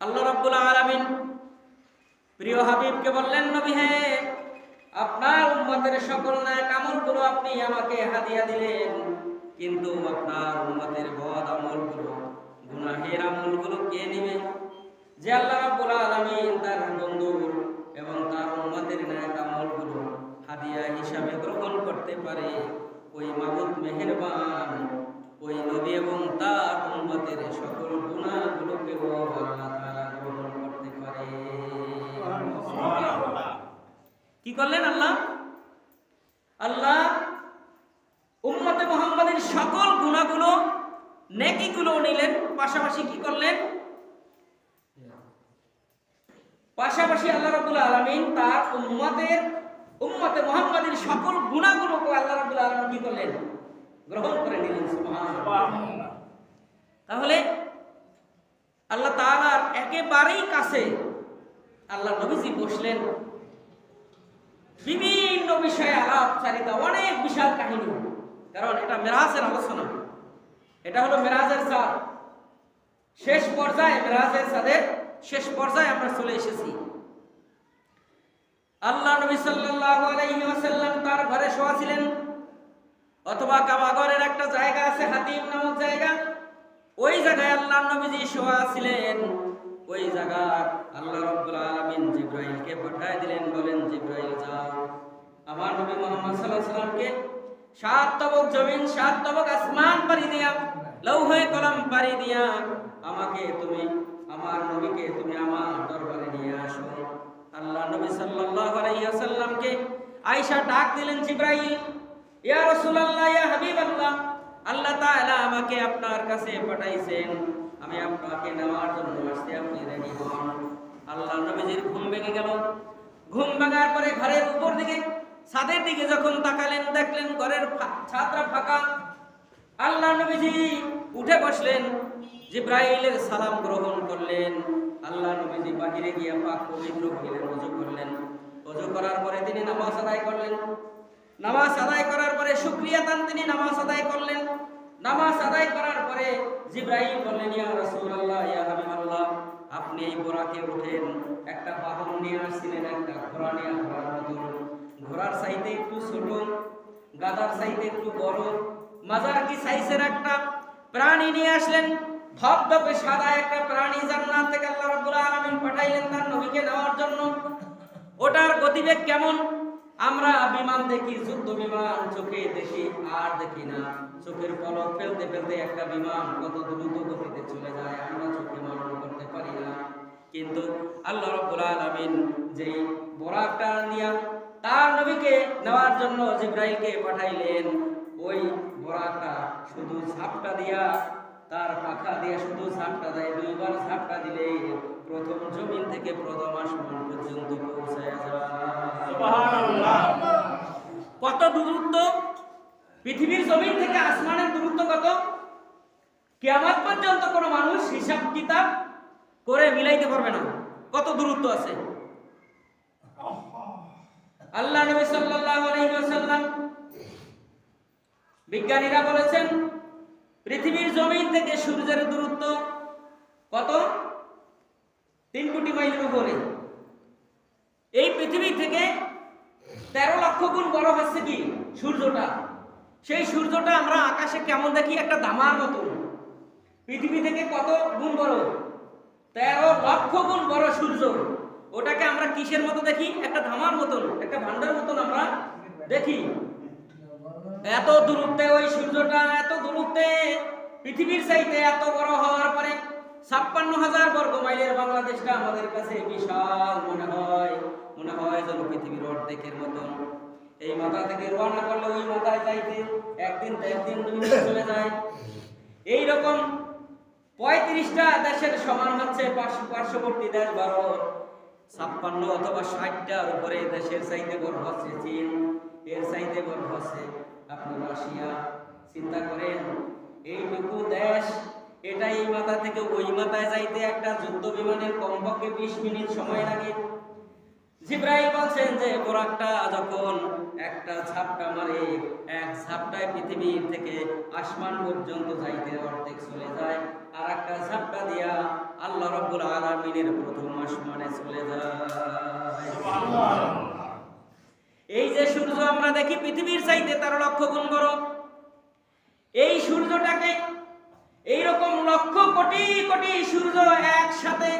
আল্লাহ রাব্বুল আলামিন প্রিয় হাবিবকে বললেন, নবী হে, আপনার উম্মতের সকল নায়ক আমলগুলো আপনি আমাকে হাতিয়া দিলেন। কিন্তু আপনার উম্মতের বদ আমলগুলো, গুনাহের আমলগুলো কে নেবে? যে আল্লাহ রাব্বুল আলামিন তার বন্ধু এবং তার সকল গুণাগুলো নেকিগুলো নিলেন, পাশাপাশি কি করলেন? পাশাপাশি আল্লাহ রাব্বুল আলামিন তার উম্মতের, উম্মতে মুহাম্মাদের সকল গুণাগুলোকে আল্লাহ রাব্বুল আলামিন কি করলেন? গ্রহণ করে নিলেন তাহলে আল্লাহ তাআলার একেবারেই কাছে আল্লাহ নবীজি বসলেন। বিভিন্ন বিষয়ে আলাপচারিতা, অনেক বিশাল কাহিনী। কারণ এটা মেরাজের আলোচনা। এটা হলো মেরাজের চাঁদ শেষ পর্যায়ে মেরাজের সাদের শেষ পর্যায়ে আমরা চলে এসেছি। আল্লাহ নবী ওয়াসাল্লাম তার ঘরে শোয়া ছিলেন। অথবা কাবাগরের একটা জায়গা আছে, হাতিম নামক জায়গা। ওই জায়গায় আল্লাহ নবীজি শোয়া ছিলেন। ওই জায়গা আল্লাহ রাব্বুল আলামিন জিব্রাইলকে পাঠায় দিলেন, বলেন, জিব্রাইল যাও। আমার নবী মুহাম্মদ আলাইহি সাল্লামকে সাত তবক জমিন, সাত তবক আসমান পাড়ি দিয়া, লৌহে কলম পাড়ি দিয়া, আমাকে তুমি, আমার নবীকে তুমি আমার দরবারে নিয়ে আসো। আল্লাহ নবী সাল্লাল্লাহু আলাইহি ওয়াসাল্লামকে আয়েশা ডাক দিলেন জিব্রাইল, ইয়া রাসূলুল্লাহ, ইয়া হাবিবাল্লাহ, আল্লাহ তাআলা আমাকে আপনার কাছে পাঠাইছেন। আমি আপনাকে নেওয়ার জন্য আসতে আপনি রেডি হন। আল্লাহ নবীজির ঘুম ভেঙে গেল। ঘুম ভাঙার পরে ঘরের উপর দিকে ছাদের দিকে যখন তাকালেন, দেখলেন ঘরের ছাদটা ফাঁকা। আল্লাহ নবীজি উঠে বসলেন, জিব্রাইলের সালাম গ্রহণ করলেন। আল্লাহ নবীজি বাহিরে গিয়ে পাক পবিত্র হইলেন ওযু করলেন। ওযু করার পরে তিনি নামাজ আদায় করলেন। নামাজ আদায় করার পরে শুকরিয়া তান তিনি নামাজ আদায় করলেন। নামাজ আদায় করার পরে জিব্রাইল বললেন, ইয়া রাসূলুল্লাহ, ইয়া হাবিবাল্লাহ, আপনি এই বোরাকে উঠেন। একটা বাহন নিয়ে আসছিলেন, একটা ঘোড়া নিয়ে মতন ঘোড়ার সাইতে একটু ছোট গাদার সাইতে একটু বড়, মাজার কি সাইজের একটা? প্রাণী নিয়ে আসলেন ধপধপে সাদা একটা প্রাণী জান্নাত থেকে আল্লাহ রাব্বুল আলামিন পাঠাইলেন তার নবীকে নেওয়ার জন্য। ওটার গতিবেগ কেমন? আমরা বিমান দেখি, যুদ্ধ বিমান, চোখে দেখি, আর দেখি না। চোখের পলক ফেলতে ফেলতে একটা বিমান কত দ্রুত গতিতে চলে যায়, আমরা চোখে মনন করতে পারি না। কিন্তু আল্লাহ রাব্বুল আলামিন যেই বরাকটা নিয়া তার নবীকে নেওয়ার জন্য জিব্রাইলকে পাঠাইলেন। ওই বরাকটা শুধু ঝাপটা দিয়া তার পাখা দিয়ে শুধু ঝাপটা দেয় দুইবার ঝাপটা দিলে প্রথম জমিন থেকে প্রথম আসমান পর্যন্ত পৌঁছায় কত দূরত্ব? পৃথিবীর জমিন থেকে আসমানের দূরত্ব কত? কেয়ামত পর্যন্ত কোনো মানুষ হিসাব কিতাব করে মিলাইতে পারবে না। কত দূরত্ব আছে? আল্লাহ নবী সাল্লাল্লাহু বিজ্ঞানীরা বলেছেন, পৃথিবীর জমিন থেকে সূর্যের দূরত্ব কত? তিন কোটি মাইলের উপরে। এই পৃথিবী থেকে তেরো লক্ষ গুণ বড় হচ্ছে কি? সূর্যটা। সেই সূর্যটা আমরা আকাশে কেমন দেখি? একটা দামার মতো। পৃথিবী থেকে কত গুণ বড়? তেরো লক্ষ গুণ বড় সূর্য। ওটাকে আমরা কিসের মতো দেখি? একটা ধামার মতন, একটা ভান্ডার মতন আমরা দেখি। এত দূরত্বে ওই সূর্যটা, এত দূরত্বে পৃথিবীর চাইতে এত বড় হওয়ার পরে ছাপ্পান্ন হাজার বর্গ মাইলের বাংলাদেশটা আমাদের কাছে বিশাল মনে হয়। মনে হয় যেন পৃথিবীর অর্ধেকের মতন। এই মাথা থেকে রওনা করলে ওই মাথায় যাইতে একদিন একদিন দুই চলে যায়। এই রকম পঁয়ত্রিশটা দেশের সমান হচ্ছে পার্শ্ব- পার্শ্ববর্তী দেশ ভারত। ছাপ্পান্ন অথবা ষাটটার উপরে দেশের চাইতে বড় হচ্ছে চীন, এর চাইতে বড় হচ্ছে আপনার রাশিয়া। চিন্তা করেন, এইটুকু দেশ এটা এই মাথা থেকে ওই মাথায় যাইতে একটা যুদ্ধ বিমানের কমপক্ষে বিশ মিনিট সময় লাগে। জিব্রাইল বলছেন যে, বোরাকটা যখন একটা ঝাপটা মারে, এক ঝাপটায় পৃথিবীর থেকে আসমান পর্যন্ত যাইতে অর্ধেক চলে যায় আর একটা ঝাপটা দিয়া আল্লাহ রাব্বুল আলামিনের প্রথম আসমানে চলে যায়। এই যে সূর্য আমরা দেখি পৃথিবীর চাইতে তেরো লক্ষ গুণ বড় এই সূর্যটাকে এইরকম লক্ষ কোটি কোটি সূর্য একসাথে।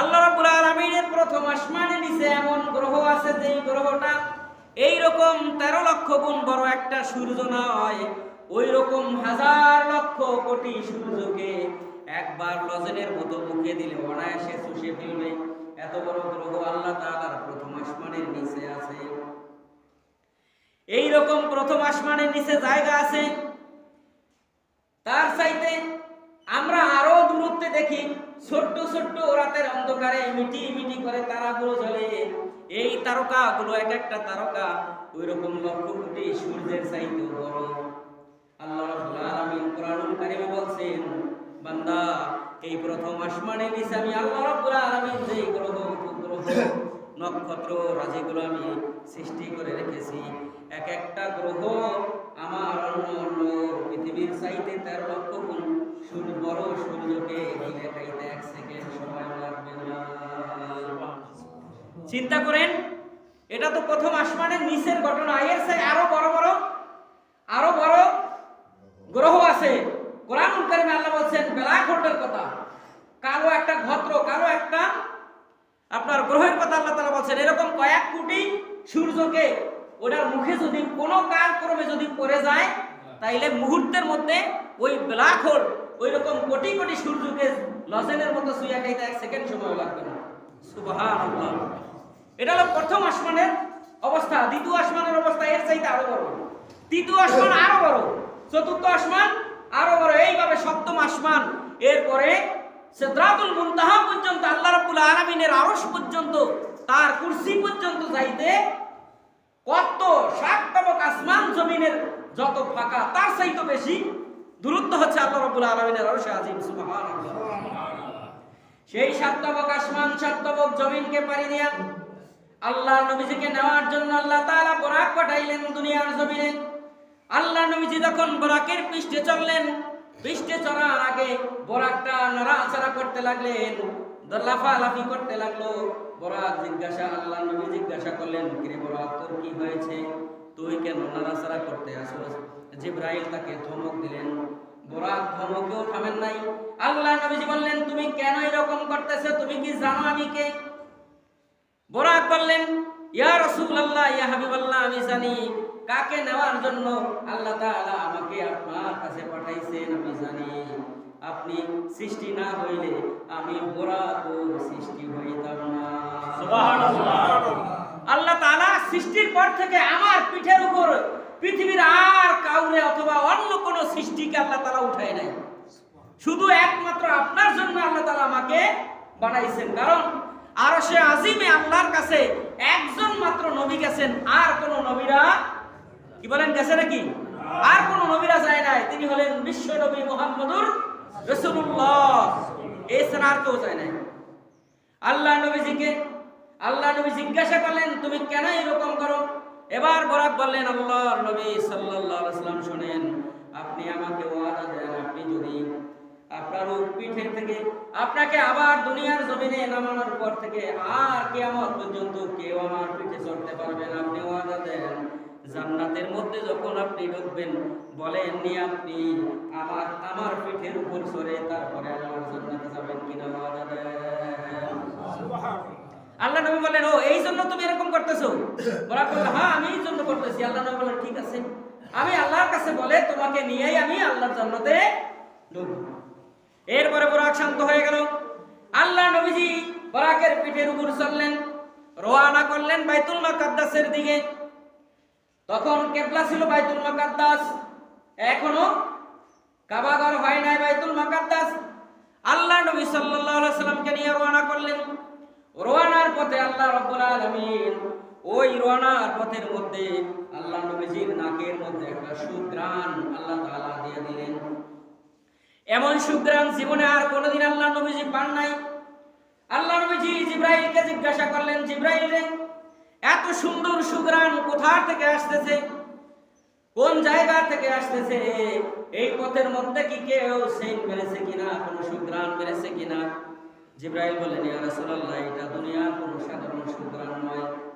আল্লাহ রাব্বুল আলামিনের প্রথম আসমানে নিচে এমন গ্রহ আছে যে গ্রহটা এই রকম তেরো লক্ষ গুণ বড় একটা সূর্য নয় ওই রকম হাজার লক্ষ কোটি সূর্যকে একবার লজেনের মতো মুখে দিলে অনায়াসে চুষে ফেলবে। এত বড় গ্রহ আল্লাহ তাআলার প্রথম আসমানের নিচে আছে। এই রকম প্রথম আসমানের নিচে জায়গা আছে। তার চাইতে আমরা আরও দূরত্বে দেখি, ছোট্ট ছোট্ট রাতের অন্ধকারে মিটি মিটি করে তারাগুলো জ্বলে। এই তারকাগুলো এক একটা তারকা ওই রকম লক্ষ কোটি সূর্যের চাইতেও বড়। আল্লাহ রাব্বুল আলামিন কোরআনুল বলছেন বান্দা, এই প্রথম আসমানে নিচে আমি আল্লাহ রাব্বুল আলামিন যে গ্রহ, উপগ্রহ, নক্ষত্র রাজিগুলো আমি সৃষ্টি করে রেখেছি, এক একটা গ্রহ আমার অন্য অন্য পৃথিবীর চাইতে তেরো লক্ষ গুণ সূর্য বড় সূর্যকে ঘিরে খাইতে এক সেকেন্ড সময় লাগবে চিন্তা করেন, এটা তো প্রথম আসমানের নিচের ঘটনা, এর চাই আরও বড় বড়, আরও বড় গ্রহ আছে। কোরআন কারিমে আল্লাহ বলছেন ব্ল্যাক হোলের কথা। কালো একটা ঘত্র কালো একটা আপনার গ্রহের কথা আল্লাহ তাআলা বলছেন, এরকম কয়েক কোটি সূর্যকে ওটার মুখে যদি কোনো কালক্রমে যদি পড়ে যায়, তাইলে মুহূর্তের মধ্যে ওই ব্ল্যাক হোল ওই রকম কোটি কোটি সূর্যকে লজেনের মতো সুইয়া খাইতে এক সেকেন্ড সময় লাগবে না। সুবহানাল্লাহ। এটা হলো প্রথম আসমানের অবস্থা, দ্বিতীয় আসমানের অবস্থা, এর চাইতে আরও বড়। তৃতীয় আসমান আরও বড়, চতুর্থ আসমান আরও বড় এইভাবে সপ্তম আসমান এরপরে সিদরাতুল মুনতাহা পর্যন্ত, আল্লাহ রাব্বুল আলামিনের আরশ পর্যন্ত, তার কুরসি পর্যন্ত যাইতে কত সাততমক আসমান জমিনের যত ফাঁকা, তার চাইতে বেশি দূরত্ব হচ্ছে আল্লাহ রাব্বুল আলামিনের আরশে আজিম, সুবহানাল্লাহ। সেই সাততমক আসমান, সাততমক জমিনকে পাড়ি দিয়া আল্লাহ নবীজিকে নেওয়ার জন্য আল্লাহ তাআলা বরাক পাঠাইলেন দুনিয়ার জমিনে। আল্লাহ নবীজি যখন বরাকের পৃষ্ঠে চললেন পৃষ্ঠে চড়ার আগে বরাকটা নড়াচড়া করতে লাগলেন লাফালাফি করতে লাগল। বরাক জিজ্ঞাসা আল্লাহ নবী জিজ্ঞাসা করলেন, কিরে বরাক, তোর কি হয়েছে? তুই কেন নাড়াচাড়া করতে আসোস? জিব্রাইল তাকে ধমক দিলেন, বরাক ধমকেও থামেন নাই। আল্লাহ নবীজি বললেন, তুমি কেন এরকম করতেছো? তুমি কি জানো আমি কে? বরাক বললেন, ইয়া রাসূলুল্লাহ, ইয়া হাবিবাল্লাহ, আমি জানি। কাকে নেওয়ার জন্য আল্লাহ তাআলা আমাকে আপনার কাছে পাঠাইছেন আমি জানি। আপনি সৃষ্টি না হইলে আমি বরাকও সৃষ্টি হইতাম না। আল্লাহ তাআলা সৃষ্টির পর থেকে আমার পিঠের উপর পৃথিবীর আর কাউরে অথবা অন্য কোন সৃষ্টিকে আল্লাহ তাআলা উঠায় নাই। শুধু একমাত্র আপনার জন্য আল্লাহ তাআলা আমাকে বানাইছেন। কারণ আর সে আজিমে আল্লাহর কাছে একজন মাত্র নবী গেছেন আর কোন নবীরা কি বলেন, গেছে নাকি? আর কোন নবীরা যায় নাই। তিনি হলেন বিশ্ব নবী মোহাম্মদুর রসুল্লাহ আর কেউ যায় নাই। আল্লাহ নবীজিকে, আল্লাহ নবী জিজ্ঞাসা করলেন, তুমি কেন এরকম করো? এবার বরাক বললেন, আল্লাহর নবী আপনি আমাকে ওয়াদা দেন, আপনি যদি আপনার পিঠের থেকে, আপনাকে আবার দুনিয়ার জমিনে নামানোর পর থেকে আর কিয়ামত পর্যন্ত কেউ আমার পিঠে চড়তে পারবে না। আপনি ওয়াদা দেন জান্নাতের মধ্যে যখন আপনি ঢুকবেন বলেননি আপনি আমার আমার পিঠের উপর সরে তারপরে আমার জান্নাতে যাবেন কিনা আল্লাহ নবী বলেন ও এই জন্য তুমি এরকম করতেছো? ওরা বলল হ্যাঁ আমি এই জন্য করতেছি। আল্লাহ নবী বললেন ঠিক আছে। আমি আল্লাহর কাছে বলে তোমাকে নিয়েই আমি আল্লাহর জান্নাতে ঢুকবো। এরপরে বরাক শান্ত হয়ে গেল। আল্লাহ নবীজি বরাকের পিঠের উপর চললেন রওয়ানা করলেন বাইতুল মাকাদ্দাসের দিকে। তখন কেবলা ছিল বাইতুল মাকাদ্দাস। এখনও কাবাগর হয় নাই বাইতুল মাকাদ্দাস। আল্লাহ নবী সাল্লাল্লাহু আলাইহি সাল্লামকে নিয়ে রওনা করলেন। রওয়ানার পথে আল্লাহ রাব্বুল আলামিন ওই রওনার পথের মধ্যে আল্লাহ নবীজির নাকের মধ্যে একটা সুগ্রাণ আল্লাহ তাআলা দিয়ে দিলেন। এমন সুগ্রাণ জীবনে আর কোনোদিন আল্লাহ নবীজি পান নাই। আল্লাহ নবীজি জিব্রাইলকে জিজ্ঞাসা করলেন, জিব্রাইল রে এত সুন্দর সুগ্রাণ কোথার থেকে আসতেছে? কোন জায়গা থেকে আসতেছে? এই পথের মধ্যে কি কেউ সেন মেরেছে কিনা, কোন সুগ্রাণ মেরেছে কিনা? জিব্রাইল বলেন, ইয়া এটা দুনিয়ার কোনো সাধারণ সুগ্রাণ নয়।